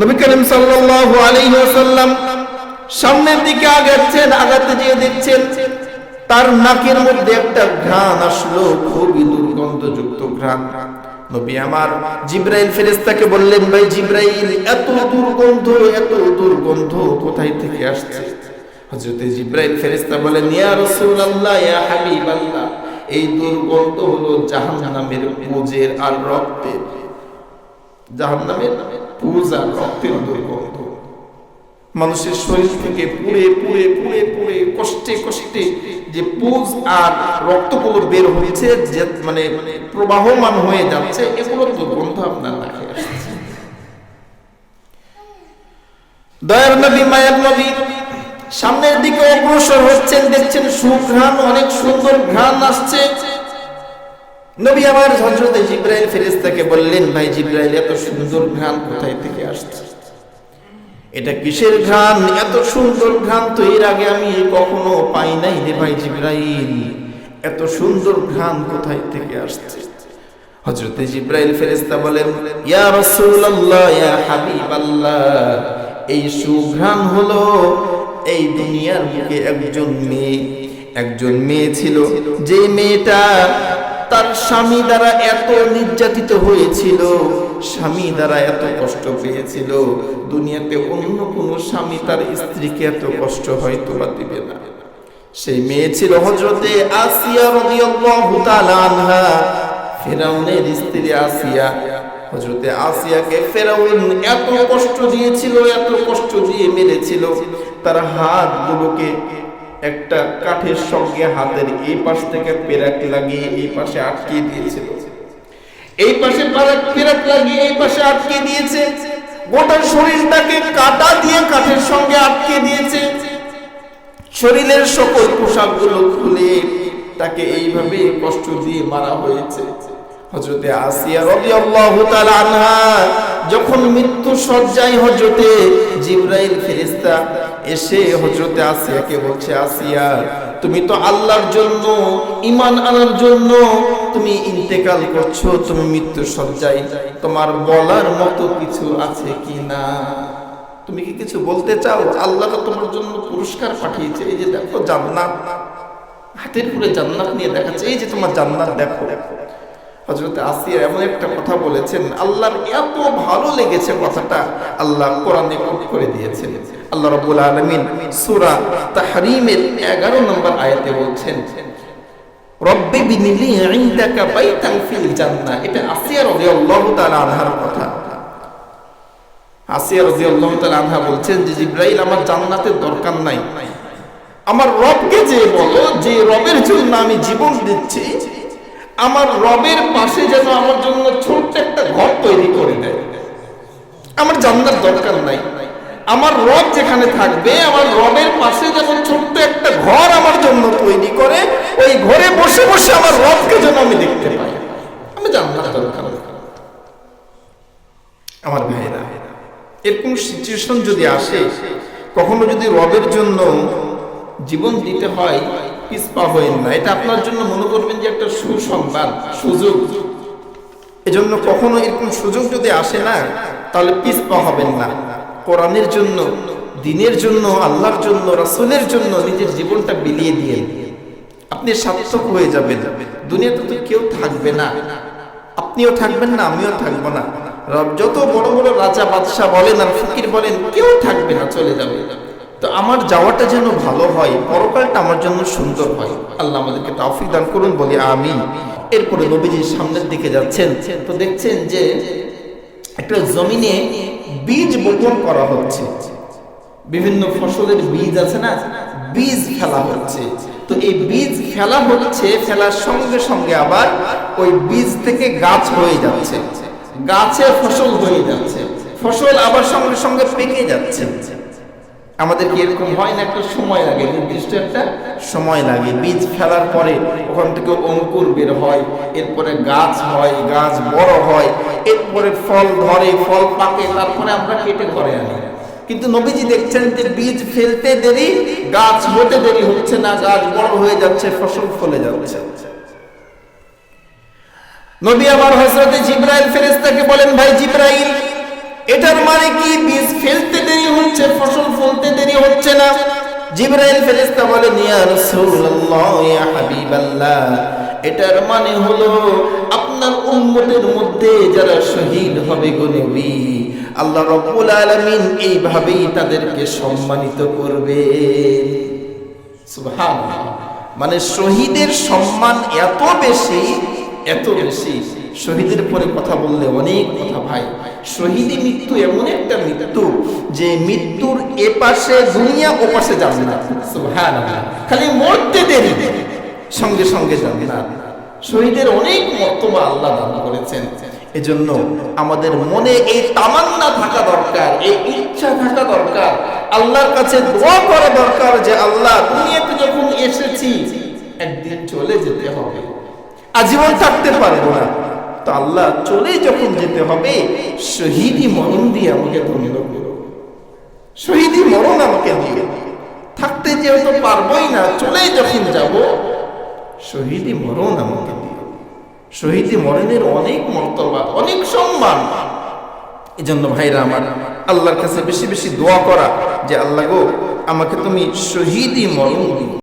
নবী করিম সাল্লাল্লাহু আলাইহি ওয়াসাল্লাম সামনের দিকে আগাচ্ছেন, আগাতে যেয়ে দেখছেন তার নাকের মধ্যে একটা ঘ্রাণ আসলো, খুবই দুর্গন্ধযুক্ত ঘ্রাণ। নবী আমার জিব্রাইল ফেরেশতাকে বললেন, ভাই জিব্রাইল, এত দুর্গন্ধ এত দুর্গন্ধ কোথায় থেকে আসছে? হযরত জিব্রাইল ফেরেশতা বলেন, ইয়া রাসূলুল্লাহ, ইয়া হাবিবাল্লাহ, এই দুর্গন্ধ হলো জাহান্নামের পুজের আর রক্তের, জাহান্নামের পুজ রক্তের দুর্গন্ধ মানুষের শরীর থেকে পুড়ে পুড়ে পুড়ে পুড়ে, কষ্টে কষ্টে যে পুজ আর রক্তগুলো বের হয়েছে, যে মানে প্রবাহমান হয়ে যাচ্ছে এগুলোর দুর্গন্ধ আপনার নাকে দয়ার নবী, মায়ের নবী, সামনের দিকে অগ্রসর হচ্ছেন, দেখছেন সুঘ্রাণ, অনেক সুন্দর ঘ্রাণ আসছে। নবী আমার হজরতে জিব্রাইল ফেরেশতাকে বললেন, ভাই জিব্রাইল, এত সুন্দর ঘ্রাণ কোথায় থেকে আসছে? এটা কিসের ঘ্রাণ? এত সুন্দর ঘ্রাণ তো এর আগে আমি কখনো পাই নাই রে ভাই জিব্রাইল। এত সুন্দর ঘ্রাণ কোথায় থেকে আসছে? হজরতে জিব্রাইল ফেরেশতা বলেন, ইয়া রাসূলুল্লাহ, ইয়া হাবিবাল্লাহ, এই সুঘ্রাণ হলো এই দুনিয়ার বুকে একজন মেয়ে একজন মেয়ে ছিল। যে মেয়েটা তার স্বামী দ্বারা এত নির্যাতিত হয়েছিল, স্বামী দ্বারা এত কষ্ট পেয়েছিল, দুনিয়াতে অন্য কোন স্বামী তার স্ত্রীকে এত কষ্ট হয়তো বা দিবে না। সেই মেয়ে ছিল হজরতে আসিয়া রাদিয়াল্লাহু তাআলা আনহা, ফেরাউনের স্ত্রী আসিয়া। হজরতে আসিয়াকে ফেরাউন এত কষ্ট দিয়েছিল, এত কষ্ট দিয়ে মেরেছিল, তার হাতগুলোকে একটা কাঠের সঙ্গে হাতের এই পাশ থেকে পেরাক লাগিয়ে এই পাশে আটকে দিয়েছিল। এই পাশে পেরাক লাগিয়ে এই পাশে আটকে দিয়েছে। গোটা শরীরটাকে কাটা দিয়ে কাঠের সঙ্গে আটকে দিয়েছে। শরীরের সকল পোশাকগুলো খুলে তাকে এইভাবে কষ্ট দিয়ে মারা হয়েছে। হজরতে আসিয়া রাদিয়াল্লাহু তাআলা আনহা যখন মৃত্যু সজ্জায় হজরতে জিব্রাইল ফেরেশতা এসে হজরতে আসিয়াকে বলছে, আসিয়া, তুমি তো আল্লাহর জন্য ইমান আনার জন্য তুমি ইন্তেকাল করছ, তুমি মৃত্যু সজ্জায় তোমার বলার মতো কিছু আছে কি না? তুমি কি কিছু বলতে চাও? আল্লাহ তোমার জন্য পুরস্কার পাঠিয়েছে। এই যে দেখো জান্নাত, হাতের পুরে জান্নাত নিয়ে দেখাচ্ছে। এই যে তোমার জান্নাত দেখো দেখো। হজরত আসিয়া এমন একটা কথা বলেছেন, আল্লাহর এত ভালো লেগেছে কথাটা আল্লাহ কোরআনে কোট করে দিয়েছেন। আল্লাহ রাব্বুল আলামিন সূরা তাহরিমের 11 নম্বর আয়াতে বলছেন, রব্বি বিনিলি ইনদাকা বাইতান ফিল জান্নাহ এটা আসিয়া রাদিয়াল্লাহু তাআলা আনহার কথা। আসিয়া রাদিয়াল্লাহু তাআলা আনহা বলছেন যে, জিব্রাইল, আমার জান্নাতের দরকার নাই। আমার রবকে যে বলো, যে রবের জন্য আমি জীবন দিচ্ছি আমার রবের পাশে যেন আমার জন্য ছোট্ট একটা ঘর তৈরি করে দেয়। আমার জান্নার দরকার নাই। আমার রব যেখানে থাকবে, আমার রবের পাশে যেন ছোট্ট একটা ঘর আমার জন্য তৈরি করে, ওই ঘরে বসে বসে আমার রবকে যেন আমি দেখতে পাই। আমি জান্নার দরকার আমার ভাইরা এরকম সিচুয়েশন যদি আসে, কখনো যদি রবের জন্য জীবন দিতে হয় পিসপা হয়েন না। এটা আপনার জন্য মনে করবেন যে একটা সুসংবাদ, সুযোগ। এজন্য কখনো এরকম সুযোগ যদি আসে না, তাহলে হবেন না। কোরআনের জন্য, দিনের জন্য, আল্লাহর জন্য, রাসূলের জন্য নিজের জীবনটা বিলিয়ে দিয়ে। আপনি সার্থক হয়ে যাবেন। দুনিয়াতে তো কেউ থাকবে না। আপনিও থাকবেন না, আমিও থাকব না। যত বড় বড় রাজা, বাদশাহ বলেন আর ফকির বলেন, কেউ থাকবে না, চলে যাবে। তো আমার যাওয়াটা যেন ভালো হয়, পরকালটা আমার জন্য সুন্দর হয়। আল্লাহ আমাদেরকে তৌফিক দান করুন, বলি আমিন। এরপরে নবীজির সামনের দিকে যাচ্ছেন, তো দেখছেন যে একটা জমিনে বীজ বপন করা হচ্ছে। বিভিন্ন ফসলের বীজ আছে না, বীজ ফেলা হচ্ছে। তো এই বীজ ফেলা হচ্ছে, ফেলার সঙ্গে সঙ্গে আবার ওই বীজ থেকে গাছ হয়ে যাচ্ছে। গাছে ফসল হয়ে যাচ্ছে। ফসল আবার সঙ্গে সঙ্গে পেকে যাচ্ছে। আমাদের কি এরকম হয় না, একটা সময় লাগে, নির্দিষ্ট একটা সময় লাগে। বীজ ফেলার পরে ওখান থেকে অঙ্কুর বের হয়, এরপরে গাছ হয়, গাছ বড় হয়, এরপরে ফল ধরে, ফল পাকে, তারপরে আমরা কেটে ঘরে আনি। কিন্তু নবীজি দেখছেন যে বীজ ফেলতে দেরি, গাছ হতে দেরি হচ্ছে না, গাছ বড় হয়ে যাচ্ছে, ফসল ফলে যাচ্ছে। নবী আমার হজরতে জিব্রাইল ফেরেস্তাকে বলেন, ভাই জিব্রাইল, এটার মানে কি? বীজ ফেলতে হচ্ছে, ফসল ফলতে দেরি হচ্ছে না। জিব্রাইল ফেরেশতা বলেন ইয়া রাসূলুল্লাহ, ইয়া হাবিবাল্লাহ, এটার মানে হলো আপনার উম্মতের মধ্যে যারা শহীদ হবে গো নবী, আল্লাহ রাব্বুল আলামিন এইভাবেই তাদেরকে সম্মানিত করবে সুবহানাল্লাহ। মানে শহীদের সম্মান এত বেশি এত বেশি। শহীদের পরে কথা বললে অনেক কথা ভাই। শহীদি মৃত্যু এমন একটা মৃত্যু যে মৃত্যুর এপাশে পাশে দুনিয়া ও পাশে যাবে না খালি মরতে দেরি, সঙ্গে সঙ্গে যাবে না শহীদের অনেক মর্তবা আল্লাহ দান করেছেন। এজন্য আমাদের মনে এই তামান্না থাকা দরকার, এই ইচ্ছা থাকা দরকার। আল্লাহর কাছে দোয়া করা দরকার যে, আল্লাহ, দুনিয়াতে যখন এসেছি, একদিন চলে যেতে হবে। আজীবন থাকতে পারব না। তো আল্লাহ চলে যখন যেতে হবে, শহীদি মরণ দিয়ে আমাকে ধন্য করো। শহীদি মরণ আমাকে দিয়ে। থাকতে যেহেতু পারবই না, চলে যখন যাব, শহীদি মরণ আমাকে দিও শহীদি মরণের অনেক মর্তবা অনেক সম্মান। এই জন্য ভাইরা আমার, আল্লাহর কাছে বেশি বেশি দোয়া করা যে, আল্লাহ গো, আমাকে তুমি শহীদি মরণ দিও।